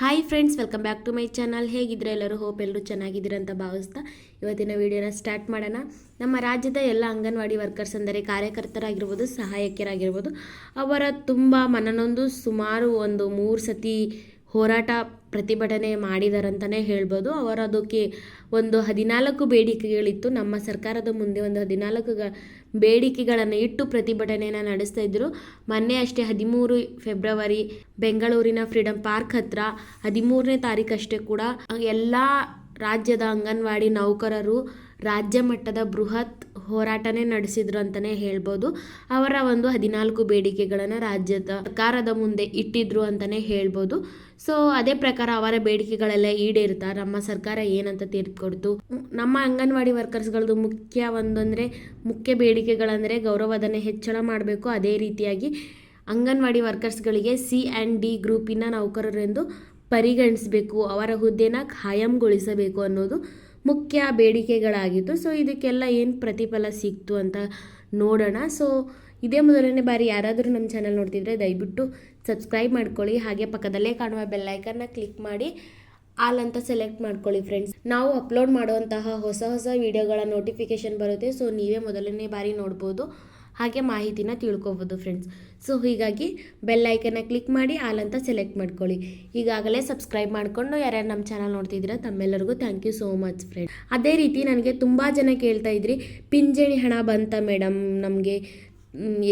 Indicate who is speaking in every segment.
Speaker 1: Hi friends welcome back to my channel ಹೇಗಿದ್ರೆ ಎಲ್ಲರೂ? Hope ಎಲ್ಲರೂ ಚೆನ್ನಾಗಿದ್ದೀರ ಅಂತ ಭಾವಿಸ್ತಾ ಇವತ್ತಿನ ವಿಡಿಯೋನ ಸ್ಟಾರ್ಟ್ ಮಾಡೋಣ. ನಮ್ಮ ರಾಜ್ಯದ ಎಲ್ಲ ಅಂಗನವಾಡಿ ವರ್ಕರ್ಸ್ ಅಂದರೆ ಕಾರ್ಯಕರ್ತರಾಗಿರ್ಬೋದು, ಸಹಾಯಕಿಯರಾಗಿರ್ಬೋದು, ಅವರ ತುಂಬ ಮನನೊಂದು ಸುಮಾರು ಒಂದು ಮೂರು ಸತಿ ಹೋರಾಟ ಪ್ರತಿಭಟನೆ ಮಾಡಿದಾರಂತಲೇ ಹೇಳ್ಬೋದು. ಅವರು ಅದಕ್ಕೆ ಒಂದು ಹದಿನಾಲ್ಕು ಬೇಡಿಕೆಗಳಿತ್ತು. ನಮ್ಮ ಸರ್ಕಾರದ ಮುಂದೆ ಒಂದು ಹದಿನಾಲ್ಕು ಗ, ಬೇಡಿಕೆಗಳನ್ನು ಇಟ್ಟು ಪ್ರತಿಭಟನೆಯನ್ನು ನಡೆಸ್ತಾ ಇದ್ದರು ಮೊನ್ನೆ ಅಷ್ಟೇ ಹದಿಮೂರು ಫೆಬ್ರವರಿ ಬೆಂಗಳೂರಿನ ಫ್ರೀಡಂ ಪಾರ್ಕ್ ಹತ್ರ ಹದಿಮೂರನೇ ತಾರೀಕಷ್ಟೇ ಕೂಡ ಎಲ್ಲ ರಾಜ್ಯದ ಅಂಗನವಾಡಿ ನೌಕರರು ರಾಜ್ಯ ಮಟ್ಟದ ಬೃಹತ್ ಹೋರಾಟನೇ ನಡೆಸಿದ್ರು ಅಂತಲೇ ಹೇಳ್ಬೋದು. ಅವರ ಒಂದು ಹದಿನಾಲ್ಕು ಬೇಡಿಕೆಗಳನ್ನು ರಾಜ್ಯದ ಸರ್ಕಾರದ ಮುಂದೆ ಇಟ್ಟಿದ್ರು ಅಂತಲೇ ಹೇಳ್ಬೋದು. ಸೊ ಅದೇ ಪ್ರಕಾರ ಅವರ ಬೇಡಿಕೆಗಳೆಲ್ಲ ಈಡೇರುತ್ತಾ, ನಮ್ಮ ಸರ್ಕಾರ ಏನಂತ ತೀರ್ಪು ನಮ್ಮ ಅಂಗನವಾಡಿ ವರ್ಕರ್ಸ್ಗಳದ್ದು ಮುಖ್ಯ ಒಂದಂದರೆ, ಮುಖ್ಯ ಬೇಡಿಕೆಗಳಂದರೆ ಗೌರವಧನ ಹೆಚ್ಚಳ ಮಾಡಬೇಕು. ಅದೇ ರೀತಿಯಾಗಿ ಅಂಗನವಾಡಿ ವರ್ಕರ್ಸ್ಗಳಿಗೆ ಸಿ ಆ್ಯಂಡ್ ಡಿ ಗ್ರೂಪಿನ ನೌಕರರೆಂದು ಪರಿಗಣಿಸಬೇಕು. ಅವರ ಹುದ್ದೆನ ಖಾಯಂಗೊಳಿಸಬೇಕು ಅನ್ನೋದು ಮುಖ್ಯ ಬೇಡಿಕೆಗಳಾಗಿತ್ತು. ಸೊ ಇದಕ್ಕೆಲ್ಲ ಏನು ಪ್ರತಿಫಲ ಸಿಕ್ತು ಅಂತ ನೋಡೋಣ. ಸೊ ಇದೇ ಮೊದಲನೇ ಬಾರಿ ಯಾರಾದರೂ ನಮ್ಮ ಚಾನಲ್ ನೋಡ್ತಿದ್ರೆ ದಯವಿಟ್ಟು ಸಬ್ಸ್ಕ್ರೈಬ್ ಮಾಡ್ಕೊಳ್ಳಿ. ಹಾಗೆ ಪಕ್ಕದಲ್ಲೇ ಕಾಣುವ ಬೆಲ್ಲೈಕನ್ನ ಕ್ಲಿಕ್ ಮಾಡಿ. ಆಲ್ ಅಂತ ಸೆಲೆಕ್ಟ್ ಮಾಡ್ಕೊಳ್ಳಿ ಫ್ರೆಂಡ್ಸ್ ನಾವು ಅಪ್ಲೋಡ್ ಮಾಡುವಂತಹ ಹೊಸ ಹೊಸ ವಿಡಿಯೋಗಳ ನೋಟಿಫಿಕೇಶನ್ ಬರುತ್ತೆ. ಸೊ ನೀವೇ ಮೊದಲನೇ ಬಾರಿ ನೋಡ್ಬೋದು. ಹಾಗೆ ಮಾಹಿತಿನ ತಿಳ್ಕೊಬೋದು ಫ್ರೆಂಡ್ಸ್ ಸೊ ಹೀಗಾಗಿ ಬೆಲ್ ಐಕನ್ನ ಕ್ಲಿಕ್ ಮಾಡಿ ಆಲ್ ಅಂತ ಸೆಲೆಕ್ಟ್ ಮಾಡ್ಕೊಳ್ಳಿ. ಈಗಾಗಲೇ ಸಬ್ಸ್ಕ್ರೈಬ್ ಮಾಡಿಕೊಂಡು ಯಾರ್ಯಾರು ನಮ್ಮ ಚಾನಲ್ ನೋಡ್ತಿದ್ದೀರಾ ತಮ್ಮೆಲ್ಲರಿಗೂ thank you so much friend ಅದೇ ರೀತಿ ನನಗೆ ತುಂಬ ಜನ ಕೇಳ್ತಾ ಇದ್ರಿ, ಪಿಂಜಣಿ ಹಣ ಬಂತ ಮೇಡಮ್ ನಮಗೆ?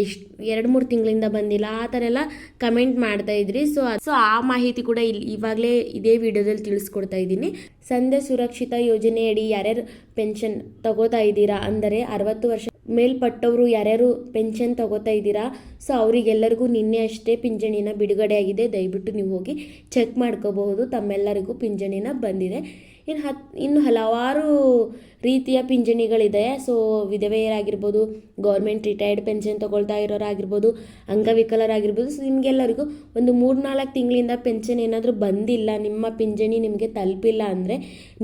Speaker 1: ಎಷ್ಟು, ಎರಡು ಮೂರು ತಿಂಗಳಿಂದ ಬಂದಿಲ್ಲ, ಆ ಥರ ಎಲ್ಲ ಕಮೆಂಟ್ ಮಾಡ್ತಾ ಇದ್ರಿ. ಸೊ ಸೊ ಆ ಮಾಹಿತಿ ಕೂಡ ಇಲ್ಲಿ ಇವಾಗಲೇ ಇದೇ ವಿಡಿಯೋದಲ್ಲಿ ತಿಳಿಸ್ಕೊಡ್ತಾ ಇದ್ದೀನಿ. ಸಂಧ್ಯಾ ಸುರಕ್ಷಿತ ಯೋಜನೆಯಡಿ ಯಾರ್ಯಾರು ಪೆನ್ಷನ್ ತಗೋತಾ ಇದ್ದೀರಾ ಅಂದರೆ ಅರವತ್ತು ವರ್ಷ ಮೇಲ್ಪಟ್ಟವರು ಯಾರ್ಯಾರು ಪೆನ್ಷನ್ ತಗೋತಾ ಇದ್ದೀರಾ ಸೊ ಅವರಿಗೆಲ್ಲರಿಗೂ ನಿನ್ನೆ ಅಷ್ಟೇ ಪಿಂಚಣಿನ ಬಿಡುಗಡೆ ಆಗಿದೆ. ದಯವಿಟ್ಟು ನೀವು ಹೋಗಿ ಚೆಕ್ ಮಾಡ್ಕೋಬಹುದು. ತಮ್ಮೆಲ್ಲರಿಗೂ ಪಿಂಚಣಿನ ಬಂದಿದೆ. ಇನ್ನು ಹತ್ತು ಇನ್ನು ಹಲವಾರು ರೀತಿಯ ಪಿಂಚಣಿಗಳಿದೆ. ಸೊ ವಿಧವೆಯರಾಗಿರ್ಬೋದು ಗೌರ್ಮೆಂಟ್ ರಿಟೈರ್ಡ್ ಪೆನ್ಷನ್ ತೊಗೊಳ್ತಾ ಇರೋರಾಗಿರ್ಬೋದು, ಅಂಗವಿಕಲರಾಗಿರ್ಬೋದು ಸೊ ನಿಮಗೆಲ್ಲರಿಗೂ ಒಂದು ಮೂರು ನಾಲ್ಕು ತಿಂಗಳಿಂದ ಪೆನ್ಷನ್ ಏನಾದರೂ ಬಂದಿಲ್ಲ, ನಿಮ್ಮ ಪಿಂಚಣಿ ನಿಮಗೆ ತಲುಪಿಲ್ಲ ಅಂದರೆ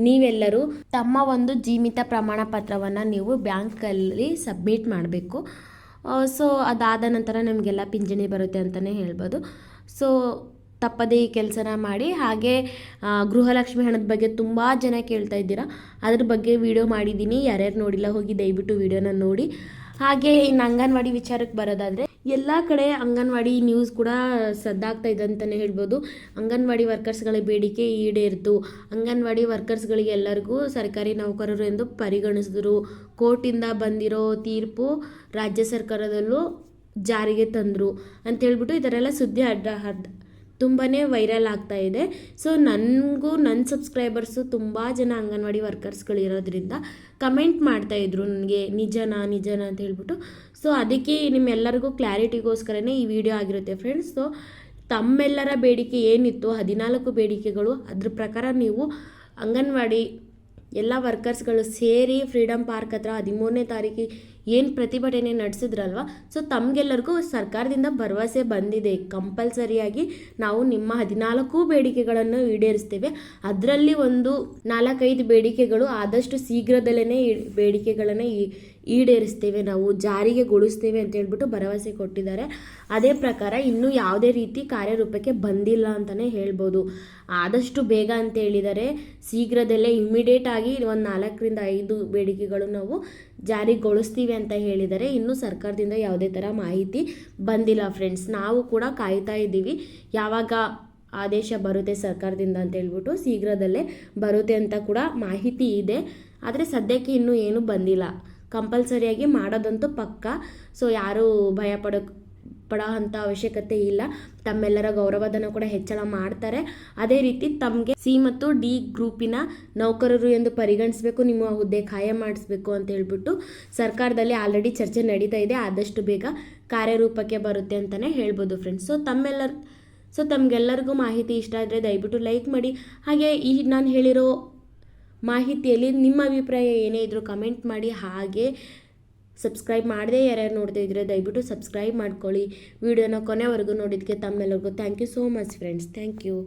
Speaker 1: ನೀವೆಲ್ಲರೂ ತಮ್ಮ ಒಂದು ಜೀವಿತ ಪ್ರಮಾಣ ಪತ್ರವನ್ನು ನೀವು ಬ್ಯಾಂಕಲ್ಲಿ ಸಬ್ಮಿಟ್ ಮಾಡಬೇಕು. ಸೊ ಅದಾದ ನಂತರ ನಮಗೆಲ್ಲ ಪಿಂಚಣಿ ಬರುತ್ತೆ ಅಂತಲೇ ಹೇಳ್ಬೋದು. ಸೊ ತಪ್ಪದೇ ಈ ಕೆಲಸನ ಮಾಡಿ, ಹಾಗೆ ಗೃಹಲಕ್ಷ್ಮಿ ಹಣದ ಬಗ್ಗೆ ತುಂಬ ಜನ ಕೇಳ್ತಾ ಇದ್ದೀರಾ. ಅದ್ರ ಬಗ್ಗೆ ವಿಡಿಯೋ ಮಾಡಿದ್ದೀನಿ. ಯಾರ್ಯಾರು ನೋಡಿಲ್ಲ ಹೋಗಿ ದಯವಿಟ್ಟು ವಿಡಿಯೋನ ನೋಡಿ. ಹಾಗೆ ಇನ್ನು ಅಂಗನವಾಡಿ ವಿಚಾರಕ್ಕೆ ಬರೋದಾದರೆ, ಎಲ್ಲ ಕಡೆ ಅಂಗನವಾಡಿ ನ್ಯೂಸ್ ಕೂಡ ಸದ್ದಾಗ್ತಾ ಇದೆ ಅಂತಲೇ ಹೇಳ್ಬೋದು. ಅಂಗನವಾಡಿ ವರ್ಕರ್ಸ್ಗಳ ಬೇಡಿಕೆ ಈಡೇರಿತು. ಅಂಗನವಾಡಿ ವರ್ಕರ್ಸ್ಗಳಿಗೆ ಎಲ್ಲರಿಗೂ ಸರ್ಕಾರಿ ನೌಕರರು ಎಂದು ಪರಿಗಣಿಸಿದ್ರು. ಕೋರ್ಟಿಂದ ಬಂದಿರೋ ತೀರ್ಪು ರಾಜ್ಯ ಸರ್ಕಾರದಲ್ಲೂ ಜಾರಿಗೆ ತಂದರು. ಅಂತೇಳ್ಬಿಟ್ಟು ಇದರೆಲ್ಲ ಸುದ್ದಿ ಅಡ್ಡ ತುಂಬಾ ವೈರಲ್ ಆಗ್ತಾ ಇದೆ. ಸೊ ನನಗೂ ನನ್ನ ಸಬ್ಸ್ಕ್ರೈಬರ್ಸು ತುಂಬ ಜನ ಅಂಗನವಾಡಿ ವರ್ಕರ್ಸ್ಗಳಿರೋದ್ರಿಂದ ಕಮೆಂಟ್ ಮಾಡ್ತಾಯಿದ್ರು ನನಗೆ, ನಿಜನಾ ನಿಜನಾ? ಅಂತ ಹೇಳ್ಬಿಟ್ಟು. ಸೊ ಅದಕ್ಕೆ ನಿಮ್ಮೆಲ್ಲರಿಗೂ ಕ್ಲಾರಿಟಿಗೋಸ್ಕರನೇ ಈ ವಿಡಿಯೋ ಆಗಿರುತ್ತೆ ಫ್ರೆಂಡ್ಸ್ ಸೊ ತಮ್ಮೆಲ್ಲರ ಬೇಡಿಕೆ ಏನಿತ್ತು, ಹದಿನಾಲ್ಕು ಬೇಡಿಕೆಗಳು, ಅದ್ರ ಪ್ರಕಾರ ನೀವು ಅಂಗನವಾಡಿ ಎಲ್ಲ ವರ್ಕರ್ಸ್ಗಳು ಸೇರಿ ಫ್ರೀಡಮ್ ಪಾರ್ಕ್ ಹತ್ರ ಹದಿಮೂರನೇ ತಾರೀಕಿಗೆ ಏನು ಪ್ರತಿಭಟನೆ ನಡೆಸಿದ್ರಲ್ವ? ಸೊ ತಮಗೆಲ್ಲರಿಗೂ ಸರ್ಕಾರದಿಂದ ಭರವಸೆ ಬಂದಿದೆ. ಕಂಪಲ್ಸರಿಯಾಗಿ ನಾವು ನಿಮ್ಮ ಹದಿನಾಲ್ಕು ಬೇಡಿಕೆಗಳನ್ನು ಈಡೇರಿಸ್ತೇವೆ. ಅದರಲ್ಲಿ ಒಂದು ನಾಲ್ಕೈದು ಬೇಡಿಕೆಗಳು ಆದಷ್ಟು ಶೀಘ್ರದಲ್ಲೇ ಬೇಡಿಕೆಗಳನ್ನು ಈಡೇರಿಸ್ತೇವೆ. ನಾವು ಜಾರಿಗೆ ಗೊಳಿಸ್ತೇವೆ ಅಂತ ಹೇಳ್ಬಿಟ್ಟು ಭರವಸೆ ಕೊಟ್ಟಿದ್ದಾರೆ. ಅದೇ ಪ್ರಕಾರ ಇನ್ನೂ ಯಾವುದೇ ರೀತಿ ಕಾರ್ಯರೂಪಕ್ಕೆ ಬಂದಿಲ್ಲ ಅಂತಲೇ ಹೇಳ್ಬೋದು. ಆದಷ್ಟು ಬೇಗ ಅಂತ ಹೇಳಿದರೆ ಶೀಘ್ರದಲ್ಲೇ ಇಮಿಡಿಯೇಟ್ ಆಗಿ ಒಂದು ನಾಲ್ಕರಿಂದ ಐದು ಬೇಡಿಕೆಗಳು ನಾವು ಜಾರಿಗೊಳಿಸ್ತೀವಿ ಅಂತ ಹೇಳಿದರೆ ಇನ್ನೂ ಸರ್ಕಾರದಿಂದ ಯಾವುದೇ ಥರ ಮಾಹಿತಿ ಬಂದಿಲ್ಲ ಫ್ರೆಂಡ್ಸ್ ನಾವು ಕೂಡ ಕಾಯ್ತಾ ಇದ್ದೀವಿ. ಯಾವಾಗ ಆದೇಶ ಬರುತ್ತೆ ಸರ್ಕಾರದಿಂದ ಅಂತ ಹೇಳ್ಬಿಟ್ಟು ಶೀಘ್ರದಲ್ಲೇ ಬರುತ್ತೆ ಅಂತ ಕೂಡ ಮಾಹಿತಿ ಇದೆ. ಆದರೆ ಸದ್ಯಕ್ಕೆ ಇನ್ನೂ ಏನೂ ಬಂದಿಲ್ಲ. ಕಂಪಲ್ಸರಿಯಾಗಿ ಮಾಡೋದಂತೂ ಪಕ್ಕ. ಸೊ ಯಾರೂ ಭಯ ಪಡೋ ಪಡೋ ಅಂಥ ಅವಶ್ಯಕತೆ ಇಲ್ಲ. ತಮ್ಮೆಲ್ಲರ ಗೌರವಧನ ಕೂಡ ಹೆಚ್ಚಳ ಮಾಡ್ತಾರೆ. ಅದೇ ರೀತಿ ತಮಗೆ ಸಿ ಮತ್ತು ಡಿ ಗ್ರೂಪಿನ ನೌಕರರು ಎಂದು ಪರಿಗಣಿಸಬೇಕು, ನಿಮ್ಮ ಹುದ್ದೆ ಖಾಯ ಮಾಡಿಸ್ಬೇಕು ಅಂತ ಹೇಳ್ಬಿಟ್ಟು ಸರ್ಕಾರದಲ್ಲಿ ಆಲ್ರೆಡಿ ಚರ್ಚೆ ನಡೀತಾ ಇದೆ. ಆದಷ್ಟು ಬೇಗ ಕಾರ್ಯರೂಪಕ್ಕೆ ಬರುತ್ತೆ ಅಂತಲೇ ಹೇಳ್ಬೋದು ಫ್ರೆಂಡ್ಸ್ ಸೊ ತಮ್ಮೆಲ್ಲರ ಸೊ ತಮಗೆಲ್ಲರಿಗೂ ಮಾಹಿತಿ ಇಷ್ಟ ಆದರೆ ದಯವಿಟ್ಟು ಲೈಕ್ ಮಾಡಿ. ಹಾಗೆ ಈ ನಾನು ಹೇಳಿರೋ ಮಾಹಿತಿಯಲ್ಲಿ ನಿಮ್ಮ ಅಭಿಪ್ರಾಯ ಏನೇ ಇದ್ದರೂ ಕಮೆಂಟ್ ಮಾಡಿ. ಹಾಗೆ ಸಬ್ಸ್ಕ್ರೈಬ್ ಮಾಡದೆ ಯಾರ್ಯಾರು ನೋಡ್ತಾ ಇದ್ರೆ ದಯವಿಟ್ಟು ಸಬ್ಸ್ಕ್ರೈಬ್ ಮಾಡ್ಕೊಳ್ಳಿ. ವಿಡಿಯೋನ ಕೊನೆವರೆಗೂ ನೋಡಿದ್ದಕ್ಕೆ ತಮ್ಮೆಲ್ಲರಿಗೂ thank you so much friends thank you